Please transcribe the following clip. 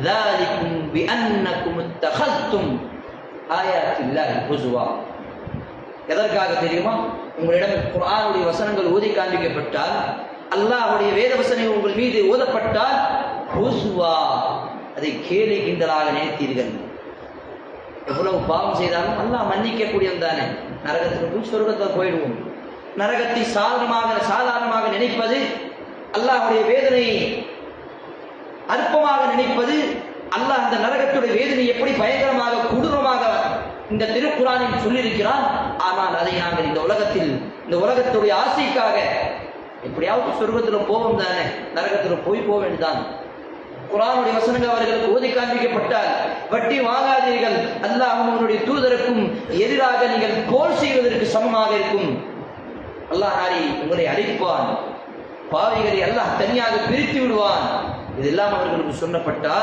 ذَلِكُمْ بِأَنَّكُمُ اتَّخَذْتُمْ آيَاتِ اللَّهِ هُزُوًا எதற்காக தெரியுமா உங்களிடம் குர்ஆனுடைய வசனங்கள் ஓதி காண்பிக்கப்பட்டால் அல்லாஹ்வுடைய வேத வசனங்கள் உங்கள் மீது ஓதப்பட்டால் ஹுஸ்வா அதை கேலி கிண்டலாக நினைத்தீர்கள் எவ்வளவு பாவம் செய்தாலும் அல்லாஹ் மன்னிக்கக்கூடியவன் தானே நரகத்துக்கு போய் சொர்க்கத்தில் போயிடுவோம் நரகத்தை சாதாரணமாக சாதாரணமாக நினைப்பது அல்லாஹ்வுடைய வேதனையை அற்பமாக நினைப்பது அல்லாஹ் அந்த நரகத்துடைய வேதனை எப்படி பயங்கரமாக கொடூரமாக இந்த திருக்குறானில் சொல்லியிருக்கிறான். ஆனால் அதை நாங்கள் இந்த உலகத்தில் இந்த உலகத்துடைய ஆசைக்காக எப்படியாவது சொர்க்கத்தில் போவோம் தானே நரகத்தில் போய் போக வேண்டியதான் குரானுடைய வசனங்கள் அவர்களுக்கு ஓதி காண்பிக்கப்பட்டால் வட்டி வாங்காதீர்கள். அல்லாஹ் அவனுடைய தூதருக்கும் எதிராக நீங்கள் போர் செய்வதற்கு சமமாக இருக்கும். அல்லாஹ் ஹாரி உங்களை அழிப்பான். பாவிகளை அல்லாஹ் தனியாக பிரித்து விடுவான். இதெல்லாம் அவர்களுக்கு சொல்லப்பட்டால்